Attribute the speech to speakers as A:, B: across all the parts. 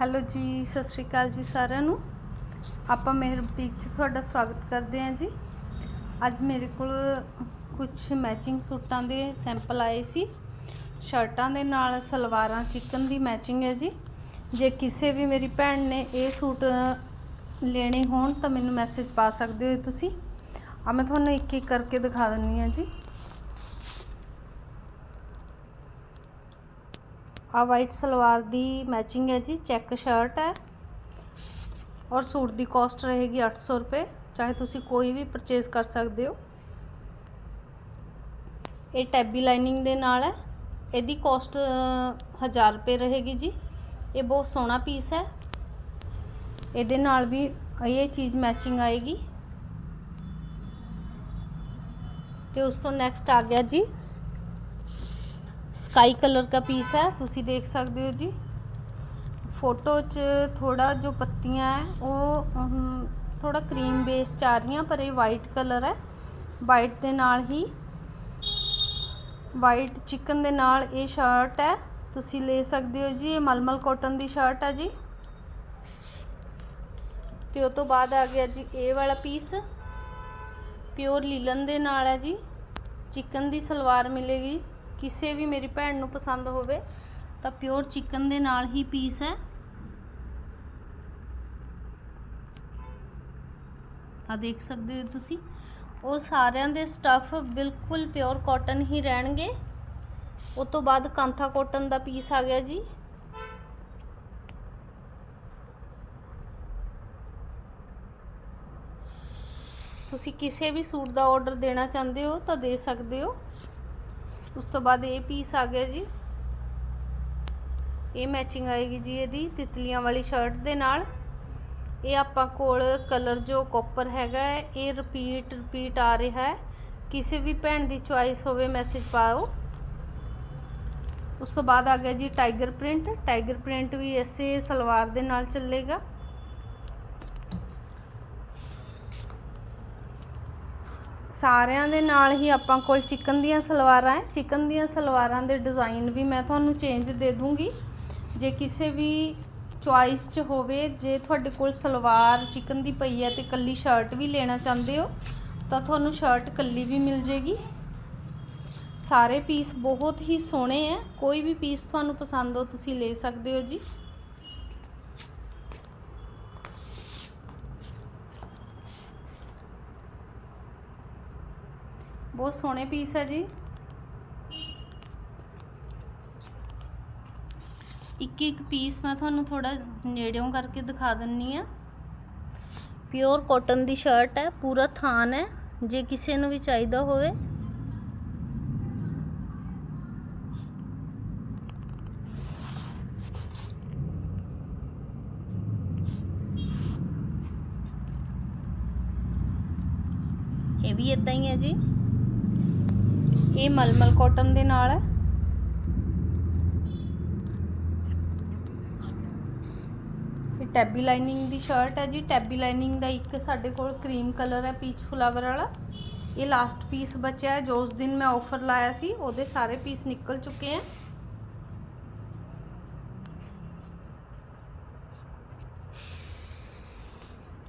A: Hello ਜੀ, ਸਤਿ ਸ਼੍ਰੀ ਅਕਾਲ ਜੀ ਸਾਰਿਆਂ ਨੂੰ। ਆਪਾਂ ਮੇਹਰ ਬੁਟੀਕ 'ਚ ਤੁਹਾਡਾ ਸਵਾਗਤ ਕਰਦੇ ਹਾਂ ਜੀ। ਅੱਜ ਮੇਰੇ ਕੋਲ ਕੁਝ ਮੈਚਿੰਗ ਸੂਟਾਂ ਦੇ ਸੈਂਪਲ ਆਏ ਸੀ। ਸ਼ਰਟਾਂ ਦੇ ਨਾਲ ਸਲਵਾਰਾਂ, ਚਿਕਨ ਦੀ ਮੈਚਿੰਗ ਹੈ ਜੀ। ਜੇ ਕਿਸੇ ਵੀ ਮੇਰੀ ਭੈਣ ਨੇ ਇਹ ਸੂਟ ਲੈਣੇ ਹੋਣ ਤਾਂ ਮੈਨੂੰ ਮੈਸੇਜ ਪਾ ਸਕਦੇ ਹੋ ਤੁਸੀਂ। ਆ ਮੈਂ ਤੁਹਾਨੂੰ ਇੱਕ ਇੱਕ ਕਰਕੇ ਦਿਖਾ ਦਿੰਨੀ ਆ ਜੀ। ਆ ਵਾਈਟ ਸਲਵਾਰ ਦੀ ਮੈਚਿੰਗ ਹੈ ਜੀ ਚੈੱਕ ਸ਼ਰਟ ਹੈ। ਔਰ ਸੂਟ ਦੀ ਕਾਸਟ ਰਹੇਗੀ 800 ਰੁਪਏ, ਚਾਹੇ ਤੁਸੀਂ ਕੋਈ ਵੀ ਪਰਚੇਸ ਕਰ ਸਕਦੇ ਹੋ। ਇਹ ਟੈਬੀ ਲਾਈਨਿੰਗ ਦੇ ਨਾਲ ਹੈ। ਇਹਦੀ ਕਾਸਟ 1000 ਰੁਪਏ ਰਹੇਗੀ ਜੀ। ਇਹ ਬਹੁਤ ਸੋਹਣਾ ਪੀਸ ਹੈ। ਇਹਦੇ ਨਾਲ ਵੀ ਇਹ ਚੀਜ਼ ਮੈਚਿੰਗ ਆਏਗੀ। ਤੇ ਉਸ ਤੋਂ ਨੈਕਸਟ ਆ ਗਿਆ ਜੀ। ਸਕਾਈ ਕਲਰ का पीस है ਤੁਸੀਂ ਦੇਖ ਸਕਦੇ ਹੋ ਜੀ ਫੋਟੋ 'ਚ ਥੋੜਾ ਜੋ ਪੱਤੀਆਂ ਹੈ ਉਹ ਥੋੜਾ ਕਰੀਮ ਬੇਸ ਚ ਆ ਰਹੀਆਂ ਪਰ ਇਹ ਵਾਈਟ ਕਲਰ ਹੈ ਵਾਈਟ ਦੇ ਨਾਲ ਹੀ ਵਾਈਟ ਚਿਕਨ ਦੇ ਨਾਲ ਇਹ ਸ਼ਰਟ ਹੈ ਤੁਸੀਂ ਲੈ ਸਕਦੇ ਹੋ ਜੀ ਇਹ ਮਲਮਲ ਕਾਟਨ ਦੀ ਸ਼ਰਟ ਹੈ ਜੀ ਤੇ ਉਸ ਤੋਂ ਬਾਅਦ ਆ ਗਿਆ ਜੀ ਇਹ ਵਾਲਾ ਪੀਸ ਪਿਓਰ ਲੀਲਨ ਦੇ ਨਾਲ ਹੈ ਜੀ ਚਿਕਨ ਦੀ ਸਲਵਾਰ ਮਿਲੇਗੀ ਕਿਸੇ ਵੀ ਮੇਰੀ ਭੈਣ ਨੂੰ ਪਸੰਦ ਹੋਵੇ, ਤਾਂ ਪਿਓਰ ਚਿਕਨ ਦੇ ਨਾਲ ਹੀ ਪੀਸ ਹੈ। ਆ ਦੇਖ ਸਕਦੇ ਹੋ ਤੁਸੀਂ। ਔਰ ਸਾਰਿਆਂ ਦੇ ਸਟੱਫ ਬਿਲਕੁਲ ਪਿਓਰ ਕਾਟਨ ਹੀ ਰਹਿਣਗੇ। ਉਸ ਤੋਂ ਬਾਅਦ ਕਾਂਥਾ ਕਾਟਨ ਦਾ ਪੀਸ ਆ ਗਿਆ ਜੀ। ਤੁਸੀਂ ਕਿਸੇ ਵੀ ਸੂਟ ਦਾ ਆਰਡਰ ਦੇਣਾ ਚਾਹੁੰਦੇ ਹੋ ਤਾਂ ਦੇ ਸਕਦੇ ਹੋ। ਉਸ ਤੋਂ ਬਾਅਦ ਇਹ ਪੀਸ ਆ ਗਿਆ ਜੀ। ਇਹ ਮੈਚਿੰਗ ਆਏਗੀ ਜੀ ਇਹਦੀ ਤਿਤਲੀਆਂ ਵਾਲੀ ਸ਼ਰਟ ਦੇ ਨਾਲ। ਇਹ ਆਪਾਂ ਕੋਲ ਕਲਰ ਜੋ ਕਾਪਰ ਹੈਗਾ ਹੈ, ਇਹ ਰਿਪੀਟ ਰਿਪੀਟ ਆ ਰਿਹਾ ਹੈ। ਕਿਸੇ ਵੀ ਭੈਣ ਦੀ ਚੁਆਇਸ ਹੋਵੇ ਮੈਸੇਜ ਪਾਓ। ਉਸ ਤੋਂ ਬਾਅਦ ਆ ਗਿਆ ਜੀ ਟਾਈਗਰ ਪ੍ਰਿੰਟ ਟਾਈਗਰ ਪ੍ਰਿੰਟ ਵੀ ਇਸੇ ਸਲਵਾਰ ਦੇ ਨਾਲ ਚੱਲੇਗਾ। ਸਾਰਿਆਂ ਦੇ ਨਾਲ ਹੀ ਆਪਾਂ ਕੋਲ ਚਿਕਨ ਦੀਆਂ ਸਲਵਾਰਾਂ ਹੈ। ਚਿਕਨ ਦੀਆਂ ਸਲਵਾਰਾਂ ਦੇ ਡਿਜ਼ਾਈਨ ਵੀ ਮੈਂ ਤੁਹਾਨੂੰ ਚੇਂਜ ਦੇ ਦੂੰਗੀ। ਜੇ ਕਿਸੇ ਵੀ ਚੁਆਇਸ 'ਚ ਹੋਵੇ, ਜੇ ਤੁਹਾਡੇ ਕੋਲ ਸਲਵਾਰ ਚਿਕਨ ਦੀ ਪਈ ਹੈ ਤੇ ਕੱਲੀ ਸ਼ਰਟ ਵੀ ਲੈਣਾ ਚਾਹੁੰਦੇ ਹੋ, ਤਾਂ ਤੁਹਾਨੂੰ ਸ਼ਰਟ ਕੱਲੀ ਵੀ ਮਿਲ ਜੇਗੀ। ਸਾਰੇ ਪੀਸ ਬਹੁਤ ਹੀ ਸੋਹਣੇ ਹੈ। ਕੋਈ ਵੀ ਪੀਸ ਤੁਹਾਨੂੰ ਪਸੰਦ ਹੋ, ਤੁਸੀਂ ਲੈ ਸਕਦੇ ਹੋ ਜੀ। ਬਹੁਤ ਸੋਹਣੇ ਪੀਸ ਹੈ ਜੀ। ਇੱਕ ਇੱਕ ਪੀਸ ਮੈਂ ਤੁਹਾਨੂੰ ਥੋੜਾ ਨੇੜਿਓਂ ਕਰਕੇ ਦਿਖਾ ਦਿੰਨੀ ਆ। ਪਿਓਰ ਕਾਟਨ ਦੀ ਸ਼ਰਟ ਹੈ, ਪੂਰਾ ਥਾਨ ਹੈ, ਜੇ ਕਿਸੇ ਨੂੰ ਵੀ ਚਾਹੀਦਾ ਹੋਵੇ। ਇਹ ਵੀ ਇਦਾਂ ਹੀ ਹੈ ਜੀ। ਇਹ ਮਲਮਲ ਕਾਟਨ ਦੇ ਨਾਲ ਹੈ। ਇਹ ਟੈਬੀ ਲਾਈਨਿੰਗ ਦੀ ਸ਼ਰਟ ਹੈ ਜੀ। ਟੈਬੀ ਲਾਈਨਿੰਗ ਦਾ ਇੱਕ ਸਾਡੇ ਕੋਲ ਕਰੀਮ ਕਲਰ ਹੈ ਪੀਚ ਫਲਾਵਰ ਵਾਲਾ। ਇਹ ਲਾਸਟ ਪੀਸ ਬਚਿਆ ਹੈ। ਜੋ ਉਸ ਦਿਨ ਮੈਂ ਆਫਰ ਲਾਇਆ ਸੀ, ਉਹਦੇ ਸਾਰੇ ਪੀਸ ਨਿਕਲ ਚੁੱਕੇ ਹੈ।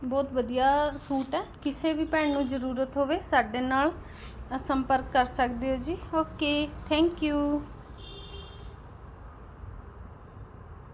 A: ਬਹੁਤ ਵਧੀਆ ਸੂਟ ਹੈ। ਕਿਸੇ ਵੀ ਭੈਣ ਨੂੰ ਜ਼ਰੂਰਤ ਹੋਵੇ, ਸਾਡੇ ਨਾਲ ਸੰਪਰਕ ਕਰ ਸਕਦੇ ਹੋ ਜੀ? Okay thank you